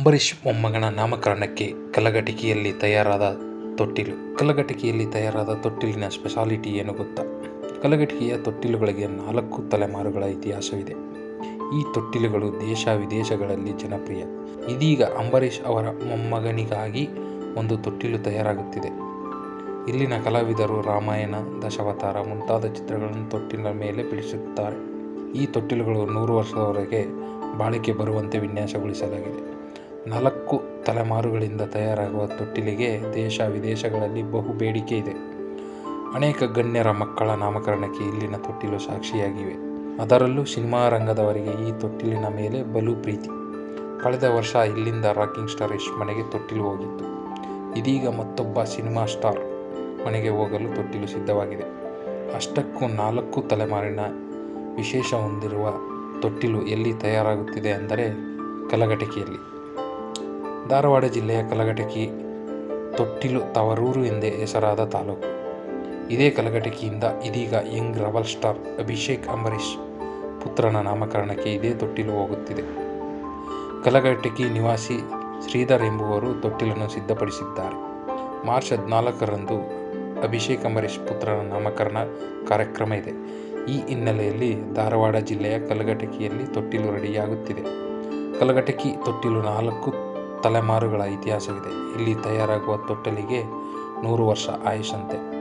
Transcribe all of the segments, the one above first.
ಅಂಬರೀಷ್ ಮೊಮ್ಮಗನ ನಾಮಕರಣಕ್ಕೆ ಕಲಘಟಿಕೆಯಲ್ಲಿ ತಯಾರಾದ ತೊಟ್ಟಿಲು. ಕಲಘಟಿಕೆಯಲ್ಲಿ ತಯಾರಾದ ತೊಟ್ಟಿಲಿನ ಸ್ಪೆಷಾಲಿಟಿ ಏನು ಗೊತ್ತಾ? ಕಲಘಟಿಕೆಯ ತೊಟ್ಟಿಲುಗಳಿಗೆ ನಾಲ್ಕು ತಲೆಮಾರುಗಳ ಇತಿಹಾಸವಿದೆ. ಈ ತೊಟ್ಟಿಲುಗಳು ದೇಶ ವಿದೇಶಗಳಲ್ಲಿ ಜನಪ್ರಿಯ. ಇದೀಗ ಅಂಬರೀಷ್ ಅವರ ಮೊಮ್ಮಗನಿಗಾಗಿ ಒಂದು ತೊಟ್ಟಿಲು ತಯಾರಾಗುತ್ತಿದೆ. ಇಲ್ಲಿನ ಕಲಾವಿದರು ರಾಮಾಯಣ, ದಶಾವತಾರ ಮುಂತಾದ ಚಿತ್ರಗಳನ್ನು ತೊಟ್ಟಿನ ಮೇಲೆ ಬಿಡಿಸುತ್ತಾರೆ. ಈ ತೊಟ್ಟಿಲುಗಳು ನೂರು ವರ್ಷದವರೆಗೆ ಬಾಳಿಕೆ ಬರುವಂತೆ ವಿನ್ಯಾಸಗೊಳಿಸಲಾಗಿದೆ. ನಾಲ್ಕು ತಲೆಮಾರುಗಳಿಂದ ತಯಾರಾಗುವ ತೊಟ್ಟಿಲಿಗೆ ದೇಶ ವಿದೇಶಗಳಲ್ಲಿ ಬಹು ಬೇಡಿಕೆ ಇದೆ. ಅನೇಕ ಗಣ್ಯರ ಮಕ್ಕಳ ನಾಮಕರಣಕ್ಕೆ ಇಲ್ಲಿನ ತೊಟ್ಟಿಲು ಸಾಕ್ಷಿಯಾಗಿವೆ. ಅದರಲ್ಲೂ ಸಿನಿಮಾ ರಂಗದವರಿಗೆ ಈ ತೊಟ್ಟಿಲಿನ ಮೇಲೆ ಬಲು ಪ್ರೀತಿ. ಕಳೆದ ವರ್ಷ ಇಲ್ಲಿಂದ ರಾಕಿಂಗ್ ಸ್ಟಾರ್ ಯಶ್ ಮನೆಗೆ ತೊಟ್ಟಿಲು ಹೋಗಿತ್ತು. ಇದೀಗ ಮತ್ತೊಬ್ಬ ಸಿನಿಮಾ ಸ್ಟಾರ್ ಮನೆಗೆ ಹೋಗಲು ತೊಟ್ಟಿಲು ಸಿದ್ಧವಾಗಿದೆ. ಅಷ್ಟಕ್ಕೂ ನಾಲ್ಕು ತಲೆಮಾರಿನ ವಿಶೇಷ ಹೊಂದಿರುವ ತೊಟ್ಟಿಲು ಎಲ್ಲಿ ತಯಾರಾಗುತ್ತಿದೆ ಅಂದರೆ ಕಲಘಟಕಿಯಲ್ಲಿ. ಧಾರವಾಡ ಜಿಲ್ಲೆಯ ಕಲಘಟಕಿ ತೊಟ್ಟಿಲು ತವರೂರು ಎಂದೇ ಹೆಸರಾದ ತಾಲೂಕು. ಇದೇ ಕಲಘಟಕಿಯಿಂದ ಇದೀಗ ಯಂಗ್ ರವಲ್ ಸ್ಟಾರ್ ಅಭಿಷೇಕ್ ಅಂಬರೀಷ್ ಪುತ್ರನ ನಾಮಕರಣಕ್ಕೆ ಇದೇ ತೊಟ್ಟಿಲು ಹೋಗುತ್ತಿದೆ. ಕಲಘಟಕಿ ನಿವಾಸಿ ಶ್ರೀಧರ್ ಎಂಬುವರು ತೊಟ್ಟಿಲನ್ನು ಸಿದ್ಧಪಡಿಸಿದ್ದಾರೆ. ಮಾರ್ಚ್ ಹದಿನಾಲ್ಕರಂದು ಅಭಿಷೇಕ್ ಅಂಬರೀಶ್ ಪುತ್ರನ ನಾಮಕರಣ ಕಾರ್ಯಕ್ರಮ ಇದೆ. ಈ ಹಿನ್ನೆಲೆಯಲ್ಲಿ ಧಾರವಾಡ ಜಿಲ್ಲೆಯ ಕಲಘಟಕಿಯಲ್ಲಿ ತೊಟ್ಟಿಲು ರೆಡಿಯಾಗುತ್ತಿದೆ. ಕಲಘಟಕಿ ತೊಟ್ಟಿಲು ನಾಲ್ಕು ತಲೆಮಾರುಗಳ ಇತಿಹಾಸವಿದೆ. ಇಲ್ಲಿ ತಯಾರಾಗುವ ತೊಟ್ಟಲಿಗೆ ನೂರು ವರ್ಷ ಆಯುಷಂತೆ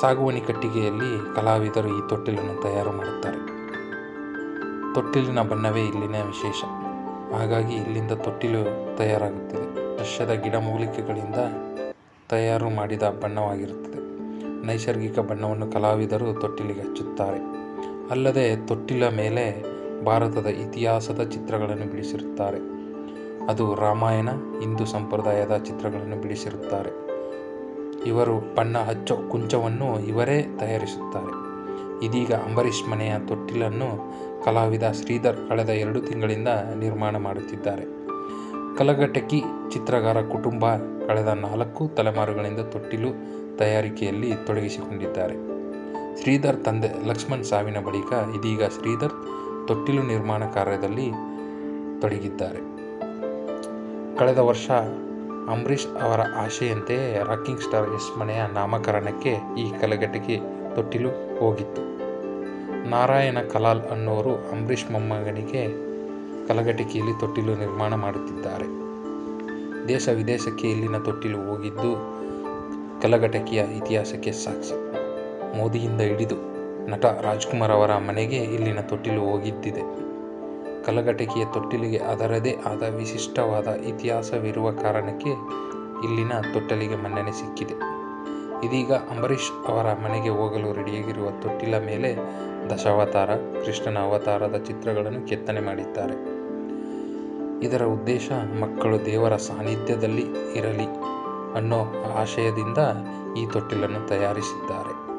ಸಾಗುವಣಿ ಕಟ್ಟಿಗೆಯಲ್ಲಿ ಕಲಾವಿದರು ಈ ತೊಟ್ಟಿಲನ್ನು ತಯಾರು ಮಾಡುತ್ತಾರೆ. ತೊಟ್ಟಿಲಿನ ಬಣ್ಣವೇ ಇಲ್ಲಿನ ವಿಶೇಷ. ಹಾಗಾಗಿ ಇಲ್ಲಿಂದ ತೊಟ್ಟಿಲು ತಯಾರಾಗುತ್ತಿದೆ. ಸಸ್ಯದ ಗಿಡಮೂಲಿಕೆಗಳಿಂದ ತಯಾರು ಮಾಡಿದ ಬಣ್ಣವಾಗಿರುತ್ತದೆ. ನೈಸರ್ಗಿಕ ಬಣ್ಣವನ್ನು ಕಲಾವಿದರು ತೊಟ್ಟಿಲಿಗೆ ಹಚ್ಚುತ್ತಾರೆ. ಅಲ್ಲದೆ ತೊಟ್ಟಿಲ ಮೇಲೆ ಭಾರತದ ಇತಿಹಾಸದ ಚಿತ್ರಗಳನ್ನು ಬಿಡಿಸಿರುತ್ತಾರೆ. ಅದು ರಾಮಾಯಣ, ಹಿಂದೂ ಸಂಪ್ರದಾಯದ ಚಿತ್ರಗಳನ್ನು ಬಿಡಿಸಿರುತ್ತಾರೆ. ಇವರು ಬಣ್ಣ ಹಚ್ಚೋ ಕುಂಚವನ್ನು ಇವರೇ ತಯಾರಿಸುತ್ತಾರೆ. ಇದೀಗ ಅಂಬರೀಷ್ ಮನೆಯ ತೊಟ್ಟಿಲನ್ನು ಕಲಾವಿದ ಶ್ರೀಧರ್ ಕಳೆದ ಎರಡು ತಿಂಗಳಿಂದ ನಿರ್ಮಾಣ ಮಾಡುತ್ತಿದ್ದಾರೆ. ಕಲಘಟಕಿ ಚಿತ್ರಗಾರ ಕುಟುಂಬ ಕಳೆದ ನಾಲ್ಕು ತಲೆಮಾರುಗಳಿಂದ ತೊಟ್ಟಿಲು ತಯಾರಿಕೆಯಲ್ಲಿ ತೊಡಗಿಸಿಕೊಂಡಿದ್ದಾರೆ. ಶ್ರೀಧರ್ ತಂದೆ ಲಕ್ಷ್ಮಣ್ ಸಾವಿನ ಬಳಿಕ ಇದೀಗ ಶ್ರೀಧರ್ ತೊಟ್ಟಿಲು ನಿರ್ಮಾಣ ಕಾರ್ಯದಲ್ಲಿ ತೊಡಗಿದ್ದಾರೆ. ಕಳೆದ ವರ್ಷ ಅಂಬರೀಷ್ ಅವರ ಆಶೆಯಂತೆ ರಾಕಿಂಗ್ ಸ್ಟಾರ್ ಎಸ್ ಮನೆಯ ನಾಮಕರಣಕ್ಕೆ ಈ ಕಲಘಟಕಿ ತೊಟ್ಟಿಲು ಹೋಗಿತ್ತು. ನಾರಾಯಣ ಕಲಾಲ್ ಅನ್ನೋರು ಅಂಬರೀಷ್ ಮೊಮ್ಮಗನಿಗೆ ಕಲಘಟಕಿಯಲ್ಲಿ ತೊಟ್ಟಿಲು ನಿರ್ಮಾಣ ಮಾಡುತ್ತಿದ್ದಾರೆ. ದೇಶ ವಿದೇಶಕ್ಕೆ ಇಲ್ಲಿನ ತೊಟ್ಟಿಲು ಹೋಗಿದ್ದು ಕಲಘಟಕಿಯ ಇತಿಹಾಸಕ್ಕೆ ಸಾಕ್ಷಿ ಮೋದಿಯಿಂದ ಹಿಡಿದು ನಟ ರಾಜ್ಕುಮಾರ್ ಅವರ ಮನೆಗೆ ಇಲ್ಲಿನ ತೊಟ್ಟಿಲು ಹೋಗಿದ್ದಿದೆ. ಕಲಘಟಕಿಯ ತೊಟ್ಟಿಲಿಗೆ ಅದರದೇ ಆದ ವಿಶಿಷ್ಟವಾದ ಇತಿಹಾಸವಿರುವ ಕಾರಣಕ್ಕೆ ಇಲ್ಲಿನ ತೊಟ್ಟಲಿಗೆ ಮನ್ನಣೆ ಸಿಕ್ಕಿದೆ. ಇದೀಗ ಅಂಬರೀಷ್ ಅವರ ಮನೆಗೆ ಹೋಗಲು ರೆಡಿಯಾಗಿರುವ ತೊಟ್ಟಿಲ ಮೇಲೆ ದಶಾವತಾರ, ಕೃಷ್ಣನ ಅವತಾರದ ಚಿತ್ರಗಳನ್ನು ಕೆತ್ತನೆ ಮಾಡಿದ್ದಾರೆ. ಇದರ ಉದ್ದೇಶ ಮಕ್ಕಳು ದೇವರ ಸಾನ್ನಿಧ್ಯದಲ್ಲಿ ಇರಲಿ ಅನ್ನೋ ಆಶಯದಿಂದ ಈ ತೊಟ್ಟಿಲನ್ನು ತಯಾರಿಸಿದ್ದಾರೆ.